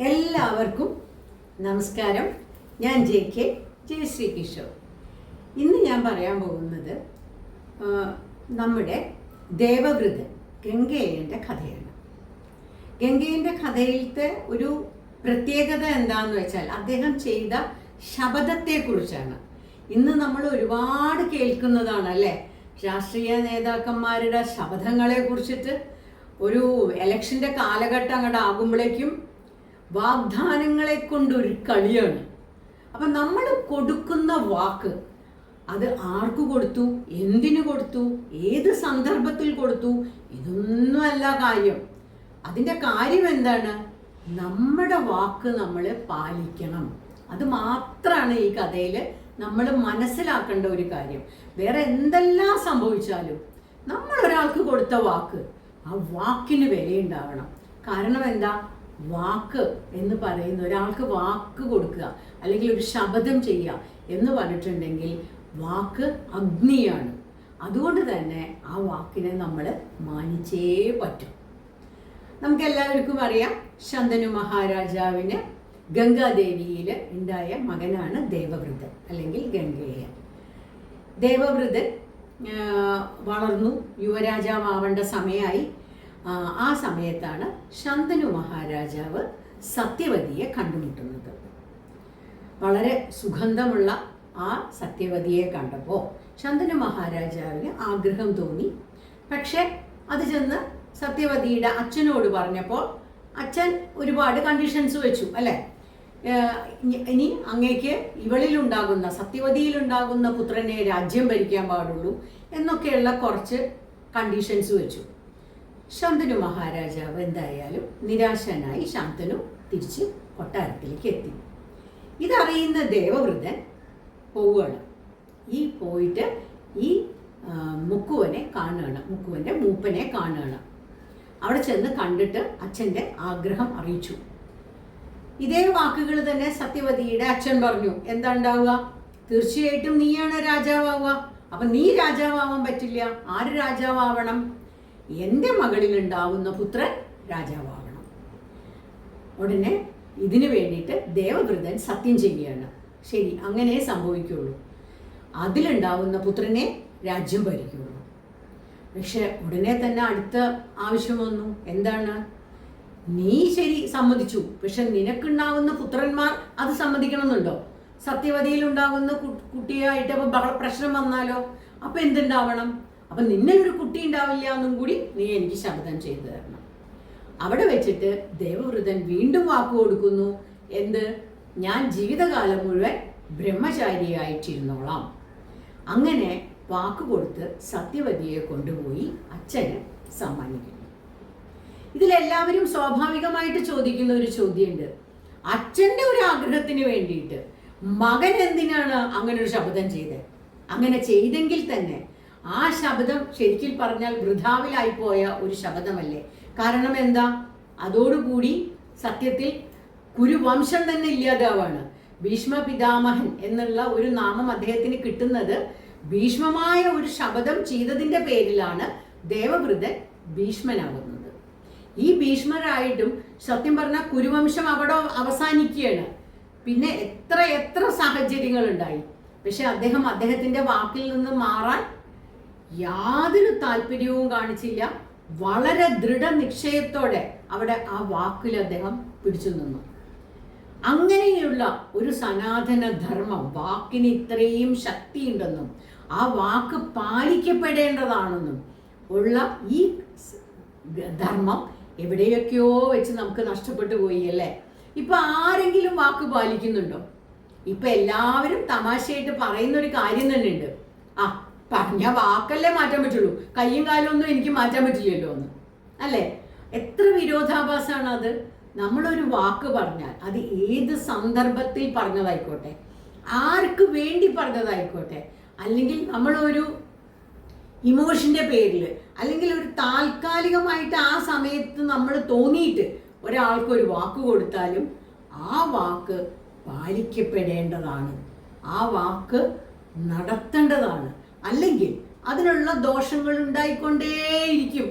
എല്ലാവർക്കും നമസ്കാരം. ഞാൻ ജെ കെ ജയശ്രീ കിഷോർ ഇന്ന് ഞാൻ പറയാൻ പോകുന്നത് നമ്മുടെ ദേവവൃതൻ ഗംഗേയന്റെ കഥയാണ്. ഗംഗേയന്റെ കഥയിലത്തെ ഒരു പ്രത്യേകത എന്താണെന്ന് വെച്ചാൽ അദ്ദേഹം ചെയ്ത ശബദത്തെക്കുറിച്ചാണ് ഇന്ന് നമ്മൾ ഒരുപാട് കേൾക്കുന്നതാണ് അല്ലേ രാഷ്ട്രീയ നേതാക്കന്മാരുടെ ശബദങ്ങളെ കുറിച്ചിട്ട് ഒരു എലക്ഷന്റെ കാലഘട്ടം അങ്ങോട്ട് ആകുമ്പോഴേക്കും വാഗ്ദാനങ്ങളെ കൊണ്ടൊരു കളിയാണ്. അപ്പം നമ്മൾ കൊടുക്കുന്ന വാക്ക് അത് ആർക്ക് കൊടുത്തു? എന്തിനു കൊടുത്തു? ഏത് സന്ദർഭത്തിൽ കൊടുത്തു? ഇതൊന്നുമല്ല കാര്യം. അതിന്റെ കാര്യം എന്താണ്? നമ്മുടെ വാക്ക് നമ്മൾ പാലിക്കണം. അത് മാത്രമാണ് ഈ കഥയിൽ നമ്മൾ മനസ്സിലാക്കേണ്ട ഒരു കാര്യം. വേറെ എന്തെല്ലാം സംഭവിച്ചാലും നമ്മൾ ഒരാൾക്ക് കൊടുത്ത വാക്ക് ആ വാക്കിന് വിലയുണ്ടാവണം. കാരണം എന്താ? വാക്ക് എന്ന് പറയുന്ന ഒരാൾക്ക് വാക്ക് കൊടുക്കുക അല്ലെങ്കിൽ ഒരു ശബദം ചെയ്യുക എന്ന് പറഞ്ഞിട്ടുണ്ടെങ്കിൽ വാക്ക് അഗ്നിയാണ്. അതുകൊണ്ട് തന്നെ ആ വാക്കിനെ നമ്മൾ മാനിച്ചേ പറ്റും. നമുക്ക് എല്ലാവർക്കും അറിയാം ശന്തനു മഹാരാജാവിന് ഗംഗാദേവിയിൽ ഉണ്ടായ മകനാണ് ദേവവൃതൻ അല്ലെങ്കിൽ ഗംഗേയൻ. ദേവവൃതൻ വളർന്നു യുവരാജാവാവേണ്ട സമയമായി ആ, സമയത്താണ് ശന്തനു മഹാരാജാവ് സത്യവതിയെ കണ്ടുമുട്ടുന്നത്. വളരെ സുഗന്ധമുള്ള ആ സത്യവതിയെ കണ്ടപ്പോൾ ശന്തനു മഹാരാജാവിന് ആഗ്രഹം തോന്നി. പക്ഷേ അത് ചെന്ന് സത്യവതിയുടെ അച്ഛനോട് പറഞ്ഞപ്പോൾ അച്ഛൻ ഒരുപാട് കണ്ടീഷൻസ് വെച്ചു അല്ലേ? ഇനി അങ്ങേക്ക് ഇവളിലുണ്ടാകുന്ന സത്യവതിയിലുണ്ടാകുന്ന പുത്രനെ രാജ്യം ഭരിക്കാൻ പാടുള്ളൂ എന്നൊക്കെയുള്ള കുറച്ച് കണ്ടീഷൻസ് വെച്ചു. ശാന്തനു മഹാരാജാവ് എന്തായാലും നിരാശനായി ശാന്തനു തിരിച്ച് കൊട്ടാരത്തിലേക്ക് എത്തി. ഇതറിയുന്ന ദേവവൃതൻ പോവുകയാണ്. ഈ പോയിട്ട് ഈ മുക്കുവനെ കാണുകയാണ്. മുക്കുവന്റെ മൂപ്പനെ കാണുകയാണ്. അവിടെ ചെന്ന് കണ്ടിട്ട് അച്ഛന്റെ ആഗ്രഹം അറിയിച്ചു. ഇതേ വാക്കുകൾ തന്നെ സത്യവതിയുടെ അച്ഛൻ പറഞ്ഞു. എന്താ ഉണ്ടാവുക തീർച്ചയായിട്ടും നീയാണ് രാജാവാവുക. അപ്പൊ നീ രാജാവാവാൻ പറ്റില്ല. ആര് രാജാവാവണം? എന്റെ മകളിൽ ഉണ്ടാവുന്ന പുത്രൻ രാജാവാകണം. ഉടനെ ഇതിനു വേണ്ടിയിട്ട് ദേവവൃതൻ സത്യം ചെയ്യുകയാണ്. ശരി അങ്ങനെ സംഭവിക്കുള്ളൂ അതിലുണ്ടാവുന്ന പുത്രനെ രാജ്യം ഭരിക്കുള്ളൂ പക്ഷെ ഉടനെ തന്നെ അടുത്ത ആവശ്യം വന്നു. എന്താണ്? നീ ശരി സമ്മതിച്ചു. പക്ഷെ നിനക്കുണ്ടാവുന്ന പുത്രന്മാർ അത് സമ്മതിക്കണമെന്നുണ്ടോ? സത്യവതിയിൽ ഉണ്ടാകുന്ന കുട്ടിയായിട്ട് അപ്പോൾ ബഹള പ്രശ്നം വന്നാലോ? അപ്പൊ എന്തുണ്ടാവണം? അപ്പൊ നിന്നെ ഒരു കുട്ടി ഉണ്ടാവില്ല എന്നും കൂടി നീ എനിക്ക് ശബ്ദം ചെയ്തു തരണം. അവിടെ വെച്ചിട്ട് ദേവവൃതൻ വീണ്ടും വാക്കു കൊടുക്കുന്നു. എന്ത്? ഞാൻ ജീവിതകാലം മുഴുവൻ ബ്രഹ്മചാരിയായിട്ടിരുന്നോളാം. അങ്ങനെ വാക്കു കൊടുത്ത് സത്യവതിയെ കൊണ്ടുപോയി അച്ഛന് സമ്മാനിക്കുന്നു. ഇതിലെല്ലാവരും സ്വാഭാവികമായിട്ട് ചോദിക്കുന്ന ഒരു ചോദ്യമുണ്ട്. അച്ഛന്റെ ഒരു ആഗ്രഹത്തിന് വേണ്ടിയിട്ട് മകൻ എന്തിനാണ് അങ്ങനെ ഒരു ശബ്ദം ചെയ്തത്? അങ്ങനെ ചെയ്തെങ്കിൽ തന്നെ ആ ശബ്ദം ശരിക്കും പറഞ്ഞാൽ വൃഥാവിലായി പോയ ഒരു ശബ്ദമല്ലേ. കാരണം എന്താ? അതോടുകൂടി സത്യത്തിൽ കുരുവംശം തന്നെ ഇല്ലാതാവാണ്. ഭീഷ്മ പിതാമഹൻ എന്നുള്ള ഒരു നാമം അദ്ദേഹത്തിന് കിട്ടുന്നത് ഭീഷ്മമായ ഒരു ശബ്ദം ചെയ്തതിന്റെ പേരിലാണ് ദേവവൃതൻ ഭീഷ്മനാകുന്നത്. ഈ ഭീഷ്മരായിട്ടും സത്യം പറഞ്ഞാൽ കുരുവംശം അവിടെ അവസാനിക്കുകയാണ്. പിന്നെ എത്ര എത്ര സാഹചര്യങ്ങൾ ഉണ്ടായി. പക്ഷെ അദ്ദേഹം അദ്ദേഹത്തിന്റെ വാക്കിൽ നിന്ന് മാറാൻ യാതൊരു താല്പര്യവും കാണിച്ചില്ല. വളരെ ദൃഢനിശ്ചയത്തോടെ അവിടെ ആ വാക്കിൽ അദ്ദേഹം പിടിച്ചു നിന്നു. അങ്ങനെയുള്ള ഒരു സനാതന ധർമ്മം വാക്കിന് ഇത്രയും ശക്തിയുണ്ടെന്നും ആ വാക്ക് പാലിക്കപ്പെടേണ്ടതാണെന്നും ഉള്ള ഈ ധർമ്മം എവിടെയൊക്കെയോ വെച്ച് നമുക്ക് നഷ്ടപ്പെട്ടു പോയി അല്ലേ? ഇപ്പൊ ആരെങ്കിലും വാക്ക് പാലിക്കുന്നുണ്ടോ? ഇപ്പൊ എല്ലാവരും തമാശയായിട്ട് പറയുന്ന ഒരു കാര്യം തന്നെ ഉണ്ട് ആ പറഞ്ഞ വാക്കല്ലേ മാറ്റാൻ പറ്റുള്ളൂ. കയ്യും കാലും ഒന്നും എനിക്ക് മാറ്റാൻ പറ്റില്ലല്ലോ എന്ന്. അല്ലേ? എത്ര വിരോധാഭാസമാണ് അത്? നമ്മളൊരു വാക്ക് പറഞ്ഞാൽ അത് ഏത് സന്ദർഭത്തിൽ പറഞ്ഞതായിക്കോട്ടെ ആർക്ക് വേണ്ടി പറഞ്ഞതായിക്കോട്ടെ അല്ലെങ്കിൽ നമ്മളൊരു ഇമോഷന്റെ പേരിൽ അല്ലെങ്കിൽ ഒരു താൽക്കാലികമായിട്ട് ആ സമയത്ത് നമ്മൾ തോന്നിയിട്ട് ഒരാൾക്ക് ഒരു വാക്ക് കൊടുത്താലും ആ വാക്ക് പാലിക്കപ്പെടേണ്ടതാണ്. ആ വാക്ക് നടത്തേണ്ടതാണ്. അല്ലെങ്കിൽ അതിനുള്ള ദോഷങ്ങൾ ഉണ്ടായിക്കൊണ്ടേയിരിക്കും.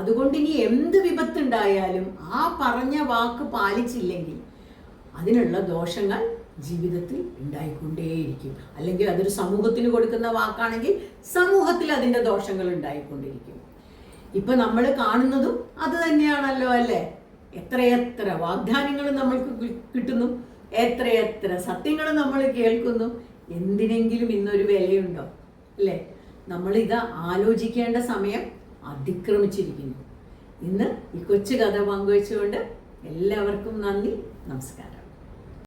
അതുകൊണ്ട് ഇനി എന്ത് വിപത്തുണ്ടായാലും ആ പറഞ്ഞ വാക്ക് പാലിച്ചില്ലെങ്കിൽ അതിനുള്ള ദോഷങ്ങൾ ജീവിതത്തിൽ ഉണ്ടായിക്കൊണ്ടേയിരിക്കും. അല്ലെങ്കിൽ അതൊരു സമൂഹത്തിന് കൊടുക്കുന്ന വാക്കാണെങ്കിൽ സമൂഹത്തിൽ അതിന്റെ ദോഷങ്ങൾ ഉണ്ടായിക്കൊണ്ടിരിക്കും ഇപ്പൊ നമ്മൾ കാണുന്നതും അത് തന്നെയാണല്ലോ അല്ലേ? എത്രയെത്ര വാഗ്ദാനങ്ങൾ നമ്മൾക്ക് കിട്ടുന്നു എത്രയെത്ര സത്യങ്ങൾ നമ്മൾ കേൾക്കുന്നു എന്തിനെങ്കിലും ഇന്നൊരു വിലയുണ്ടോ? അല്ലേ? നമ്മളിത് ആലോചിക്കേണ്ട സമയം അതിക്രമിച്ചിരിക്കുന്നു. ഇന്ന് ഈ കൊച്ചു കഥ പങ്കുവെച്ചുകൊണ്ട് എല്ലാവർക്കും നന്ദി നമസ്കാരം.